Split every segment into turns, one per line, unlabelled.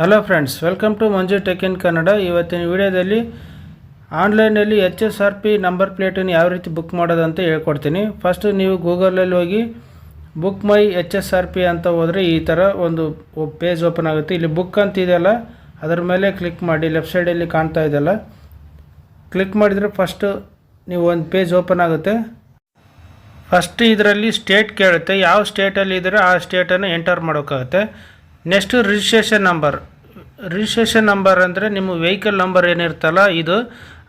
Hello friends welcome to Manju tech in Kannada ಇವತ್ತಿನ ವಿಡಿಯೋದಲ್ಲಿ ಆನ್ಲೈನಲ್ಲಿ H S R P number ಪ್ಲೇಟನ್ನು ಯಾವ ರೀತಿ ಬುಕ್ ಮಾಡೋದು ಅಂತ ಹೇಳ್ಕೊಡ್ತೀನಿ. ಫಸ್ಟ್ ನೀವು ಗೂಗಲಲ್ಲಿ ಹೋಗಿ book my H S R P ಅಂತ ಹೋದರೆ ಈ ಥರ ಒಂದು ಪೇಜ್ ಓಪನ್ ಆಗುತ್ತೆ. ಇಲ್ಲಿ ಬುಕ್ ಅಂತ ಇದೆಯಲ್ಲ ಅದರ ಮೇಲೆ ಕ್ಲಿಕ್ ಮಾಡಿ ಲೆಫ್ಟ್ ಸೈಡಲ್ಲಿ ಕಾಣ್ತಾ ಇದೆಯಲ್ಲ ಕ್ಲಿಕ್ ಮಾಡಿದರೆ ಫಸ್ಟು ನೀವು ಒಂದು ಪೇಜ್ ಓಪನ್ ಆಗುತ್ತೆ. ಫಸ್ಟ್ ಇದರಲ್ಲಿ ಸ್ಟೇಟ್ ಕೇಳುತ್ತೆ. ಯಾವ ಸ್ಟೇಟಲ್ಲಿ ಇದ್ದರೆ ಆ ಸ್ಟೇಟನ್ನು ಎಂಟರ್ ಮಾಡೋಕ್ಕಾಗುತ್ತೆ. Next registration number registration number ಅಂದರೆ ನಿಮ್ಮ ವೆಹಿಕಲ್ ನಂಬರ್ ಏನಿರ್ತಲ್ಲ ಇದು,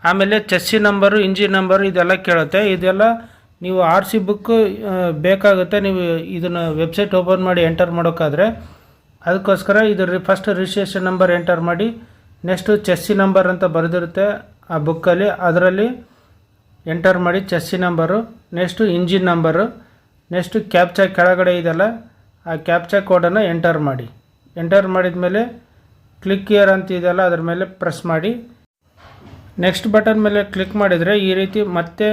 ಆಮೇಲೆ ಚೆಸ್ಸಿ ನಂಬರು ಇಂಜಿನ್ ನಂಬರು ಇದೆಲ್ಲ ಕೇಳುತ್ತೆ. ಇದೆಲ್ಲ ನೀವು ಆರ್ ಸಿ ಬುಕ್ಕು ಬೇಕಾಗುತ್ತೆ. ನೀವು ಇದನ್ನು ವೆಬ್ಸೈಟ್ ಓಪನ್ ಮಾಡಿ ಎಂಟರ್ ಮಾಡೋಕ್ಕಾದ್ರೆ ಅದಕ್ಕೋಸ್ಕರ ಇದು ರಿ ಫಸ್ಟ್ ರಿಜಿಸ್ಟ್ರೇಷನ್ ನಂಬರ್ ಎಂಟರ್ ಮಾಡಿ ನೆಕ್ಸ್ಟು ಚೆಸ್ಸಿ ನಂಬರ್ ಅಂತ ಬರೆದಿರುತ್ತೆ ಆ ಬುಕ್ಕಲ್ಲಿ ಅದರಲ್ಲಿ ಎಂಟರ್ ಮಾಡಿ chassis number next engine number next captcha ಕೆಳಗಡೆ ಇದೆಲ್ಲ, ಆ ಕ್ಯಾಪ್ಚಾ ಕೋಡನ್ನು ಎಂಟರ್ ಮಾಡಿ. ಎಂಟರ್ ಮಾಡಿದ ಮೇಲೆ ಕ್ಲಿಕ್ ಇಯರ್ ಅಂತ ಇದೆಯಲ್ಲ, ಅದ್ರ ಮೇಲೆ ಪ್ರೆಸ್ ಮಾಡಿ. ನೆಕ್ಸ್ಟ್ ಬಟನ್ ಮೇಲೆ ಕ್ಲಿಕ್ ಮಾಡಿದರೆ ಈ ರೀತಿ ಮತ್ತೆ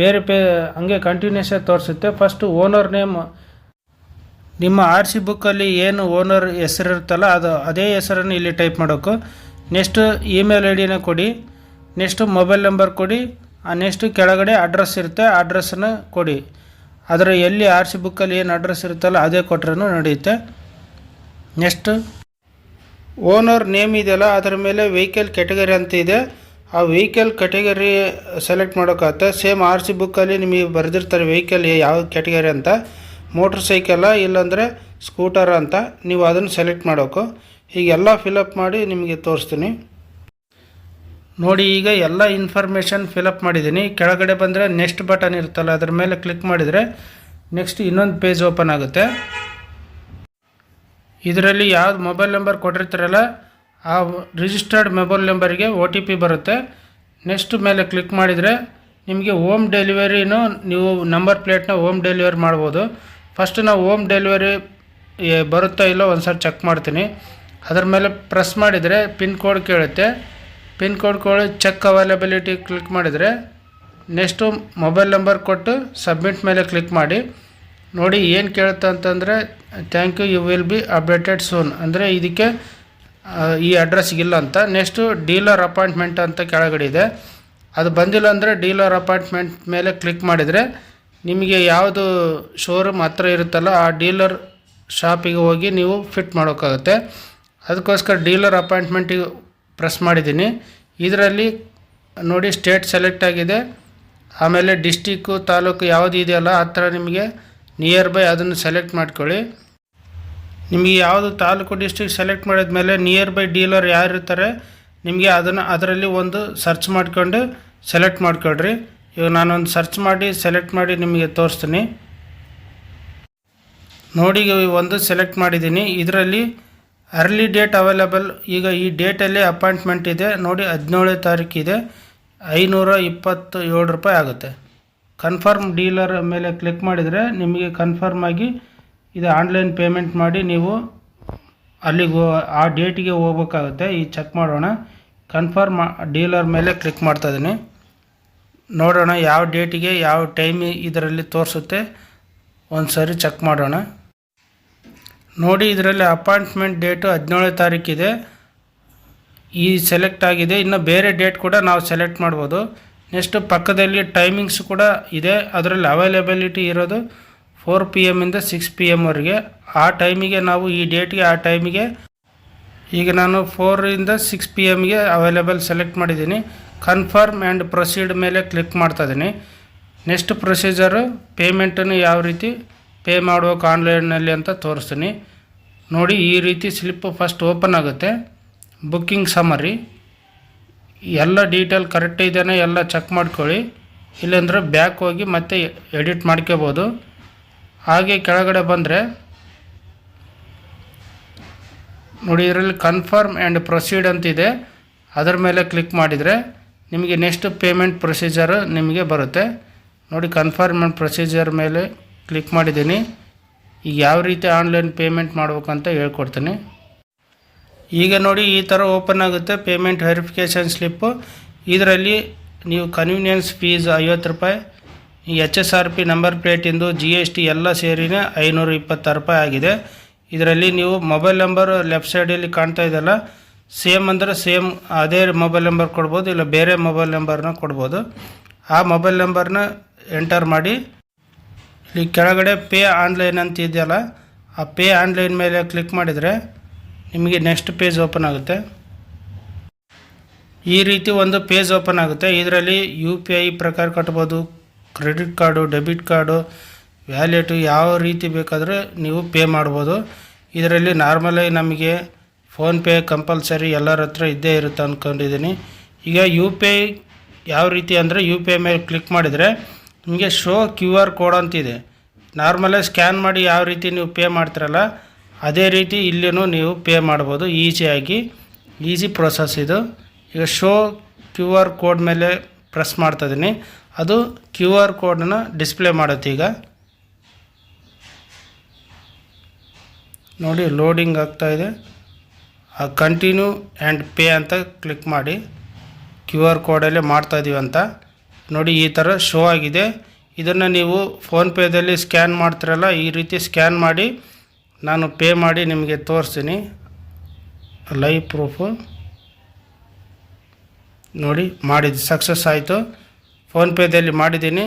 ಬೇರೆ ಪೇ, ಹಂಗೆ ಕಂಟಿನ್ಯೂಸ್ ತೋರಿಸುತ್ತೆ. ಫಸ್ಟು ಓನರ್ ನೇಮ್ ನಿಮ್ಮ ಆರ್ ಸಿ ಬುಕ್ಕಲ್ಲಿ ಏನು ಓನರ್ ಹೆಸರು ಇರುತ್ತಲ್ಲ, ಅದು ಅದೇ ಹೆಸರನ್ನು ಇಲ್ಲಿ ಟೈಪ್ ಮಾಡೋಕು. ನೆಕ್ಸ್ಟ್ ಇಮೇಲ್ ಐ ಡಿನ ಕೊಡಿ. ನೆಕ್ಸ್ಟು ಮೊಬೈಲ್ ನಂಬರ್ ಕೊಡಿ. ಆ ನೆಕ್ಸ್ಟು ಕೆಳಗಡೆ ಅಡ್ರೆಸ್ ಇರುತ್ತೆ ಅಡ್ರೆಸ್ಸನ್ನು ಕೊಡಿ. ಅದರ ಎಲ್ಲಿ ಆರ್ ಸಿ ಬುಕ್ಕಲ್ಲಿ ಏನು ಅಡ್ರೆಸ್ ಇರುತ್ತಲ್ಲ, ಅದೇ ಕೊಟ್ರೂ ನಡೆಯುತ್ತೆ. ನೆಕ್ಸ್ಟು ಓನರ್ ನೇಮ್ ಇದೆಯಲ್ಲ, ಅದರ ಮೇಲೆ ವೆಹಿಕಲ್ ಕೆಟಗರಿ ಅಂತ ಇದೆ. ಆ ವೆಹಿಕಲ್ ಕ್ಯಾಟಗರಿ ಸೆಲೆಕ್ಟ್ ಮಾಡೋಕ್ಕಾಗುತ್ತೆ. ಸೇಮ್ ಆರ್ ಸಿ ಬುಕ್ಕಲ್ಲಿ ನಿಮಗೆ ಬರೆದಿರ್ತಾರೆ ವೆಹಿಕಲ್ ಯಾವ ಕೆಟಗರಿ ಅಂತ. ಮೋಟ್ರ್ ಸೈಕಲ್ಲ ಇಲ್ಲಾಂದರೆ ಸ್ಕೂಟರ್ ಅಂತ. ನೀವು ಅದನ್ನು ಸೆಲೆಕ್ಟ್ ಮಾಡೋಕು ಹೀಗೆಲ್ಲ ಫಿಲಪ್ ಮಾಡಿ ನಿಮಗೆ ತೋರಿಸ್ತೀನಿ. ನೋಡಿ, ಈಗ ಎಲ್ಲ ಇನ್ಫಾರ್ಮೇಷನ್ ಫಿಲಪ್ ಮಾಡಿದ್ದೀನಿ. ಕೆಳಗಡೆ ಬಂದರೆ ನೆಕ್ಸ್ಟ್ ಬಟನ್ ಇರುತ್ತಲ್ಲ, ಅದ್ರ ಮೇಲೆ ಕ್ಲಿಕ್ ಮಾಡಿದರೆ ನೆಕ್ಸ್ಟ್ ಇನ್ನೊಂದು ಪೇಜ್ ಓಪನ್ ಆಗುತ್ತೆ. ಇದರಲ್ಲಿ ಯಾವ್ದು ಮೊಬೈಲ್ ನಂಬರ್ ಕೊಟ್ಟಿರ್ತಾರಲ್ಲ, ಆ ರಿಜಿಸ್ಟರ್ಡ್ ಮೊಬೈಲ್ ನಂಬರಿಗೆ ಒ ಟಿ ಪಿ ಬರುತ್ತೆ. ನೆಕ್ಸ್ಟ್ ಮೇಲೆ ಕ್ಲಿಕ್ ಮಾಡಿದರೆ ನಿಮಗೆ ಹೋಮ್ ಡೆಲಿವರಿನೂ ನೀವು ನಂಬರ್ ಪ್ಲೇಟ್ನ ಹೋಮ್ ಡೆಲಿವರಿ ಮಾಡ್ಬೋದು. ಫಸ್ಟ್ ನಾವು ಹೋಮ್ ಡೆಲಿವರಿ ಬರುತ್ತಾ ಇಲ್ಲೋ ಒಂದು ಸರಿ ಚೆಕ್ ಮಾಡ್ತೀನಿ. ಅದ್ರ ಮೇಲೆ ಪ್ರೆಸ್ ಮಾಡಿದರೆ ಪಿನ್ ಕೋಡ್ ಕೇಳುತ್ತೆ. ಪಿನ್ ಕೋಡ್ ಕೊಡಿ ಚೆಕ್ ಅವೈಲಬಿಲಿಟಿ ಕ್ಲಿಕ್ ಮಾಡಿದರೆ ನೆಕ್ಸ್ಟು ಮೊಬೈಲ್ ನಂಬರ್ ಕೊಟ್ಟು ಸಬ್ಮಿಟ್ ಮೇಲೆ ಕ್ಲಿಕ್ ಮಾಡಿ. ನೋಡಿ ಏನು ಕೇಳುತ್ತೆ ಅಂತಂದರೆ thank you you will be updated soon ಅಂದರೆ ಇದಕ್ಕೆ ಈ ಅಡ್ರೆಸ್ಗಿಲ್ಲ ಅಂತ. ನೆಕ್ಸ್ಟು ಡೀಲರ್ ಅಪಾಯಿಂಟ್ಮೆಂಟ್ ಅಂತ ಕೆಳಗಡೆ ಇದೆ. ಅದು ಬಂದಿಲ್ಲ ಅಂದರೆ ಡೀಲರ್ ಅಪಾಯಿಂಟ್ಮೆಂಟ್ ಮೇಲೆ ಕ್ಲಿಕ್ ಮಾಡಿದರೆ, ನಿಮಗೆ ಯಾವುದು ಶೋರೂಮ್ ಹತ್ರ ಇರುತ್ತಲ್ಲ, ಆ ಡೀಲರ್ ಶಾಪಿಗೆ ಹೋಗಿ ನೀವು ಫಿಟ್ ಮಾಡೋಕ್ಕಾಗುತ್ತೆ ಅದಕ್ಕೋಸ್ಕರ ಡೀಲರ್ ಅಪಾಯಿಂಟ್ಮೆಂಟಿಗೆ ಪ್ರೆಸ್ ಮಾಡಿದ್ದೀನಿ. ಇದರಲ್ಲಿ ನೋಡಿ ಸ್ಟೇಟ್ ಸೆಲೆಕ್ಟ್ ಆಗಿದೆ. ಆಮೇಲೆ ಡಿಸ್ಟಿಕ್ಕು ತಾಲೂಕು ಯಾವುದು ಇದೆಯಲ್ಲ, ಆ ಥರ ನಿಮಗೆ ನಿಯರ್ ಬೈ ಅದನ್ನು ಸೆಲೆಕ್ಟ್ ಮಾಡ್ಕೊಳ್ಳಿ. ನಿಮಗೆ ಯಾವುದು ತಾಲೂಕು ಡಿಸ್ಟಿಕ್ ಸೆಲೆಕ್ಟ್ ಮಾಡಿದ ಮೇಲೆ ನಿಯರ್ ಬೈ ಡೀಲರ್ ಯಾರು ಇರ್ತಾರೆ, ನಿಮಗೆ ಅದನ್ನು ಅದರಲ್ಲಿ ಒಂದು ಸರ್ಚ್ ಮಾಡ್ಕೊಂಡು ಸೆಲೆಕ್ಟ್ ಮಾಡ್ಕೊಳ್ರಿ. ಇವಾಗ ನಾನೊಂದು ಸರ್ಚ್ ಮಾಡಿ ಸೆಲೆಕ್ಟ್ ಮಾಡಿ ನಿಮಗೆ ತೋರಿಸ್ತೀನಿ. ನೋಡಿ ಒಂದು ಸೆಲೆಕ್ಟ್ ಮಾಡಿದ್ದೀನಿ. ಇದರಲ್ಲಿ ಅರ್ಲಿ ಡೇಟ್ ಅವೈಲೇಬಲ್ ಈಗ ಈ ಡೇಟಲ್ಲಿ ಅಪಾಯಿಂಟ್ಮೆಂಟ್ ಇದೆ. ನೋಡಿ ಹದಿನೇಳನೇ ತಾರೀಕಿದೆ. ಐನೂರ ಇಪ್ಪತ್ತು ಏಳು ರೂಪಾಯಿ ಆಗುತ್ತೆ. ಕನ್ಫರ್ಮ್ ಡೀಲರ್ ಮೇಲೆ ಕ್ಲಿಕ್ ಮಾಡಿದರೆ ನಿಮಗೆ ಕನ್ಫರ್ಮ್ ಆಗಿ ಇದು ಆನ್ಲೈನ್ ಪೇಮೆಂಟ್ ಮಾಡಿ ನೀವು ಅಲ್ಲಿಗೆ ಆ ಡೇಟಿಗೆ ಹೋಗ್ಬೇಕಾಗುತ್ತೆ. ಈ ಚೆಕ್ ಮಾಡೋಣ. ಕನ್ಫರ್ಮ್ ಡೀಲರ್ ಮೇಲೆ ಕ್ಲಿಕ್ ಮಾಡ್ತಾ ಇದ್ದೀನಿ. ನೋಡೋಣ ಯಾವ ಡೇಟಿಗೆ ಯಾವ ಟೈಮ್ ಇದರಲ್ಲಿ ತೋರಿಸುತ್ತೆ. ಒಂದು ಸರಿ ಚೆಕ್ ಮಾಡೋಣ. ನೋಡಿ ಇದರಲ್ಲಿ ಅಪಾಯಿಂಟ್ಮೆಂಟ್ ಡೇಟು ಹದಿನೇಳನೇ ತಾರೀಕಿದೆ. ಈ ಸೆಲೆಕ್ಟ್ ಆಗಿದೆ. ಇನ್ನು ಬೇರೆ ಡೇಟ್ ಕೂಡ ನಾವು ಸೆಲೆಕ್ಟ್ ಮಾಡ್ಬೋದು. ನೆಕ್ಸ್ಟ್ ಪಕ್ಕದಲ್ಲಿ ಟೈಮಿಂಗ್ಸ್ ಕೂಡ ಇದೆ. ಅದರಲ್ಲಿ ಅವೈಲೇಬಿಲಿಟಿ ಇರೋದು ಫೋರ್ ಪಿ ಎಮ್ಮಿಂದ ಸಿಕ್ಸ್ ಪಿ ಎಮ್ವರೆಗೆ ಆ ಟೈಮಿಗೆ ನಾವು ಈ ಡೇಟ್ಗೆ ಆ ಟೈಮಿಗೆ ಈಗ ನಾನು ಫೋರಿಂದ ಸಿಕ್ಸ್ ಪಿ ಎಮ್ಗೆ ಅವೈಲೇಬಲ್ ಸೆಲೆಕ್ಟ್ ಮಾಡಿದ್ದೀನಿ. ಕನ್ಫರ್ಮ್ ಆ್ಯಂಡ್ ಪ್ರೊಸೀಡ್ ಮೇಲೆ ಕ್ಲಿಕ್ ಮಾಡ್ತಾ ಇದ್ದೀನಿ. ನೆಕ್ಸ್ಟ್ ಪ್ರೊಸೀಜರು ಪೇಮೆಂಟನ್ನು ಯಾವ ರೀತಿ ಪೇ ಮಾಡಬೇಕು ಆನ್ಲೈನಲ್ಲಿ ಅಂತ ತೋರಿಸ್ತೀನಿ. ನೋಡಿ ಈ ರೀತಿ ಸ್ಲಿಪ್ ಫಸ್ಟ್ ಓಪನ್ ಆಗುತ್ತೆ. ಬುಕ್ಕಿಂಗ್ ಸಮರಿ ಎಲ್ಲ ಡೀಟೇಲ್ ಕರೆಕ್ಟ್ ಇದೆಯಾ ಎಲ್ಲ ಚೆಕ್ ಮಾಡ್ಕೊಳ್ಳಿ. ಇಲ್ಲಾಂದರೆ ಬ್ಯಾಕ್ ಹೋಗಿ ಮತ್ತೆ ಎಡಿಟ್ ಮಾಡ್ಕೋಬೋದು. ಹಾಗೆ ಕೆಳಗಡೆ ಬಂದರೆ, ನೋಡಿ ಇದರಲ್ಲಿ ಕನ್ಫರ್ಮ್ ಆ್ಯಂಡ್ ಪ್ರೊಸೀಡ್ ಅಂತಿದೆ. ಅದರ ಮೇಲೆ ಕ್ಲಿಕ್ ಮಾಡಿದರೆ ನಿಮಗೆ ನೆಕ್ಸ್ಟ್ ಪೇಮೆಂಟ್ ಪ್ರೊಸೀಜರ್ ನಿಮಗೆ ಬರುತ್ತೆ. ನೋಡಿ ಕನ್ಫರ್ಮ್ ಆ್ಯಂಡ್ ಪ್ರೊಸೀಜರ್ ಮೇಲೆ ಕ್ಲಿಕ್ ಮಾಡಿದ್ದೀನಿ. ಈಗ ಯಾವ ರೀತಿ ಆನ್ಲೈನ್ ಪೇಮೆಂಟ್ ಮಾಡ್ಬೇಕಂತ ಹೇಳ್ಕೊಡ್ತೀನಿ. ಈಗ ನೋಡಿ ಈ ಥರ ಓಪನ್ ಆಗುತ್ತೆ ಪೇಮೆಂಟ್ ವೆರಿಫಿಕೇಷನ್ ಸ್ಲಿಪ್ಪು ಇದರಲ್ಲಿ ನೀವು ಕನ್ವೀನಿಯನ್ಸ್ ಫೀಸ್ ಐವತ್ತು ರೂಪಾಯಿ H S R P number ಪ್ಲೇಟಿಂದು G S T ಎಲ್ಲ ಸೇರಿನೇ ಐನೂರ ಇಪ್ಪತ್ತಾರು ರೂಪಾಯಿ ಆಗಿದೆ. ಇದರಲ್ಲಿ ನೀವು ಮೊಬೈಲ್ ನಂಬರ್ ಲೆಫ್ಟ್ ಸೈಡಲ್ಲಿ ಕಾಣ್ತಾ ಇದೆಯಲ್ಲ ಸೇಮ್ ಅಂದರೆ ಸೇಮ್ ಅದೇ ಮೊಬೈಲ್ ನಂಬರ್ ಕೊಡ್ಬೋದು, ಇಲ್ಲ ಬೇರೆ ಮೊಬೈಲ್ ನಂಬರ್ನ ಕೊಡ್ಬೋದು. ಆ ಮೊಬೈಲ್ ನಂಬರ್ನ ಎಂಟರ್ ಮಾಡಿ, ಇಲ್ಲಿ ಕೆಳಗಡೆ ಪೇ ಆನ್ಲೈನ್ ಅಂತ ಇದೆಯಲ್ಲ, ಆ ಪೇ ಆನ್ಲೈನ್ ಮೇಲೆ ಕ್ಲಿಕ್ ಮಾಡಿದರೆ ನಿಮಗೆ ನೆಕ್ಸ್ಟ್ ಪೇಜ್ ಓಪನ್ ಆಗುತ್ತೆ. ಈ ರೀತಿ ಒಂದು ಪೇಜ್ ಓಪನ್ ಆಗುತ್ತೆ. ಇದರಲ್ಲಿ ಯು ಪಿ ಐ ಪ್ರಕಾರ ಕಟ್ಬೋದು credit card debit card wallet ಯಾವ ರೀತಿ ಬೇಕಾದರೂ ನೀವು ಪೇ ಮಾಡ್ಬೋದು. ಇದರಲ್ಲಿ ನಾರ್ಮಲಾಗಿ ನಮಗೆ ಫೋನ್ಪೇ ಕಂಪಲ್ಸರಿ ಎಲ್ಲರ ಹತ್ರ ಇದ್ದೇ ಇರುತ್ತೆ ಅಂದ್ಕೊಂಡಿದ್ದೀನಿ ಈಗ ಯು ಪಿ ಐ ಯಾವ ರೀತಿ ಅಂದರೆ ಯು ಪಿ ಐ ಮೇಲೆ ಕ್ಲಿಕ್ ಮಾಡಿದರೆ ನಿಮಗೆ ಶೋ ಕ್ಯೂ ಆರ್ ಕೋಡ್ ಅಂತಿದೆ. ನಾರ್ಮಲಾಗಿ ಸ್ಕ್ಯಾನ್ ಮಾಡಿ ಯಾವ ರೀತಿ ನೀವು ಪೇ ಮಾಡ್ತೀರಲ್ಲ ಅದೇ ರೀತಿ ಇಲ್ಲಿಯೂ ನೀವು ಪೇ ಮಾಡ್ಬೋದು. ಈಸಿಯಾಗಿ, ಈಸಿ ಪ್ರೊಸೆಸ್ ಇದು. ಈಗ ಶೋ ಕ್ಯೂ ಆರ್ ಕೋಡ್ ಮೇಲೆ ಪ್ರೆಸ್ ಮಾಡ್ತಾ ಇದ್ದೀನಿ. ಅದು ಕ್ಯೂ ಆರ್ ಕೋಡನ್ನು ಡಿಸ್ಪ್ಲೇ ಮಾಡುತ್ತೆ ಈಗ. ನೋಡಿ, ಲೋಡಿಂಗ್ ಆಗ್ತಾ ಇದೆ. ಆ ಕಂಟಿನ್ಯೂ ಆ್ಯಂಡ್ ಪೇ ಅಂತ ಕ್ಲಿಕ್ ಮಾಡಿ. ಕ್ಯೂ ಆರ್ ಕೋಡಲ್ಲೇ ಮಾಡ್ತಾಯಿದ್ದೀವಿ ಅಂತ. ನೋಡಿ, ಈ ಥರ ಶೋ ಆಗಿದೆ. ಇದನ್ನು ನೀವು ಫೋನ್ಪೇದಲ್ಲಿ ಸ್ಕ್ಯಾನ್ ಮಾಡ್ತಿರಲ್ಲ, ಈ ರೀತಿ ಸ್ಕ್ಯಾನ್ ಮಾಡಿ ನಾನು ಪೇ ಮಾಡಿ ನಿಮಗೆ ತೋರಿಸ್ತೀನಿ. Live proof. ನೋಡಿ, ಮಾಡಿದ್ದು ಸಕ್ಸಸ್ ಆಯಿತು. ಫೋನ್ಪೇದಲ್ಲಿ ಮಾಡಿದ್ದೀನಿ.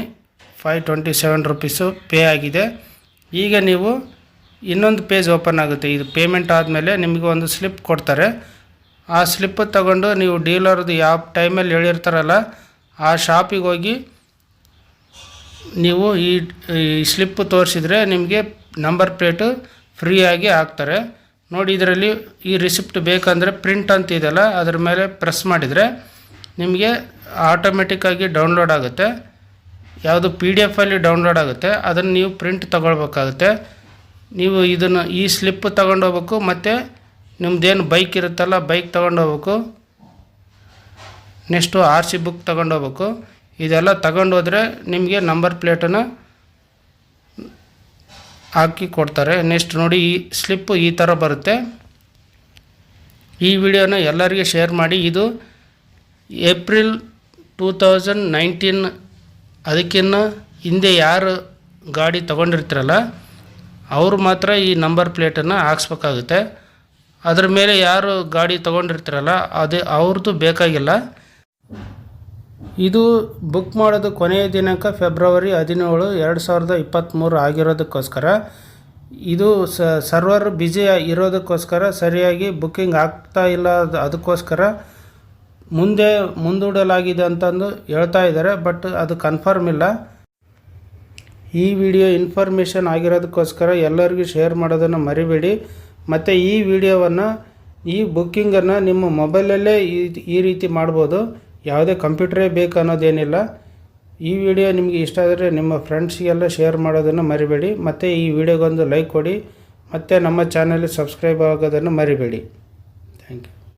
Five twenty seven rupees pay ಆಗಿದೆ. ಈಗ ನೀವು ಇನ್ನೊಂದು ಪೇಜ್ ಓಪನ್ ಆಗುತ್ತೆ. ಇದು ಪೇಮೆಂಟ್ ಆದಮೇಲೆ ನಿಮಗೆ ಒಂದು ಸ್ಲಿಪ್ ಕೊಡ್ತಾರೆ. ಆ ಸ್ಲಿಪ್ ತಗೊಂಡು ನೀವು ಡೀಲರ್ದು ಯಾವ ಟೈಮಲ್ಲಿ ಹೇಳಿರ್ತಾರಲ್ಲ, ಆ ಶಾಪಿಗೆ ಹೋಗಿ ನೀವು ಈ ಸ್ಲಿಪ್ ತೋರಿಸಿದ್ರೆ ನಿಮಗೆ ನಂಬರ್ ಪ್ಲೇಟು ಫ್ರೀಯಾಗಿ ಹಾಕ್ತಾರೆ. ನೋಡಿ, ಇದರಲ್ಲಿ ಈ ರಿಸಿಪ್ಟ್ ಬೇಕಂದರೆ ಪ್ರಿಂಟ್ ಅಂತ ಇದೆಯಲ್ಲ, ಅದ್ರ ಮೇಲೆ ಪ್ರೆಸ್ ಮಾಡಿದರೆ ನಿಮಗೆ ಆಟೋಮೆಟಿಕ್ಕಾಗಿ ಡೌನ್ಲೋಡ್ ಆಗುತ್ತೆ. ಯಾವುದು ಪಿ ಡಿ ಎಫಲ್ಲಿ ಡೌನ್ಲೋಡ್ ಆಗುತ್ತೆ, ಅದನ್ನು ನೀವು ಪ್ರಿಂಟ್ ತೊಗೊಳ್ಬೇಕಾಗುತ್ತೆ. ನೀವು ಇದನ್ನು ಈ ಸ್ಲಿಪ್ ತಗೊಂಡು ಹೋಗ್ಬೇಕು, ಮತ್ತು ನಿಮ್ಮದೇನು ಬೈಕ್ ಇರುತ್ತಲ್ಲ ಬೈಕ್ ತಗೊಂಡು ಹೋಗ್ಬೇಕು. ನೆಕ್ಸ್ಟು ಆರ್ ಸಿ ಬುಕ್ ತೊಗೊಂಡೋಗ್ಬೇಕು ಇದೆಲ್ಲ ತಗೊಂಡೋದ್ರೆ ನಿಮಗೆ ನಂಬರ್ ಪ್ಲೇಟನ್ನು ಹಾಕಿ ಕೊಡ್ತಾರೆ. ನೆಕ್ಸ್ಟ್ ನೋಡಿ, ಈ ಸ್ಲಿಪ್ಪು ಈ ಥರ ಬರುತ್ತೆ. ಈ ವಿಡಿಯೋನ ಎಲ್ಲರಿಗೆ ಶೇರ್ ಮಾಡಿ. ಇದು ಏಪ್ರಿಲ್ ಟೂ ತೌಸಂಡ್ ನೈನ್ಟೀನ್ ಅದಕ್ಕಿನ್ನ ಹಿಂದೆ ಯಾರು ಗಾಡಿ ತೊಗೊಂಡಿರ್ತೀರಲ್ಲ, ಅವರು ಮಾತ್ರ ಈ ನಂಬರ್ ಪ್ಲೇಟನ್ನು ಹಾಕ್ಸ್ಬೇಕಾಗುತ್ತೆ. ಅದ್ರ ಮೇಲೆ ಯಾರು ಗಾಡಿ ತೊಗೊಂಡಿರ್ತೀರಲ್ಲ, ಅದೇ ಅವ್ರದ್ದು ಬೇಕಾಗಿಲ್ಲ. ಇದು ಬುಕ್ ಮಾಡೋದು ಕೊನೆಯ ದಿನಾಂಕ ಫೆಬ್ರವರಿ ಹದಿನೇಳು, ಎರಡು ಸಾವಿರದ ಇಪ್ಪತ್ತ್ಮೂರು ಆಗಿರೋದಕ್ಕೋಸ್ಕರ. ಇದು ಸರ್ವರ್ ಬ್ಯುಸಿ ಇರೋದಕ್ಕೋಸ್ಕರ, ಸರಿಯಾಗಿ ಬುಕ್ಕಿಂಗ್ ಆಗ್ತಾ ಇಲ್ಲ ಅದು, ಅದಕ್ಕೋಸ್ಕರ ಮುಂದೆ ಮುಂದೂಡಲಾಗಿದೆ ಅಂತಂದು ಹೇಳ್ತಾ ಇದ್ದಾರೆ ಬಟ್ ಅದು ಕನ್ಫರ್ಮ್ ಇಲ್ಲ. ಈ ವಿಡಿಯೋ ಇನ್ಫಾರ್ಮೇಷನ್ ಆಗಿರೋದಕ್ಕೋಸ್ಕರ ಎಲ್ಲರಿಗೂ ಶೇರ್ ಮಾಡೋದನ್ನು ಮರಿಬೇಡಿ. ಮತ್ತು ಈ ವಿಡಿಯೋವನ್ನು ಈ ಬುಕ್ಕಿಂಗನ್ನು ನಿಮ್ಮ ಮೊಬೈಲಲ್ಲೇ ಈ ರೀತಿ ಮಾಡ್ಬೋದು. ಯಾವುದೇ ಕಂಪ್ಯೂಟ್ರೇ ಬೇಕು ಅನ್ನೋದೇನಿಲ್ಲ. ಈ ವಿಡಿಯೋ ನಿಮಗೆ ಇಷ್ಟ ಆದರೆ ನಿಮ್ಮ ಫ್ರೆಂಡ್ಸ್ಗೆಲ್ಲ ಶೇರ್ ಮಾಡೋದನ್ನು ಮರಿಬೇಡಿ. ಮತ್ತು ಈ ವಿಡಿಯೋಗೊಂದು ಲೈಕ್ ಕೊಡಿ. ಮತ್ತು ನಮ್ಮ ಚಾನಲ್ಗೆ ಸಬ್ಸ್ಕ್ರೈಬ್ ಆಗೋದನ್ನು ಮರಿಬೇಡಿ. Thank you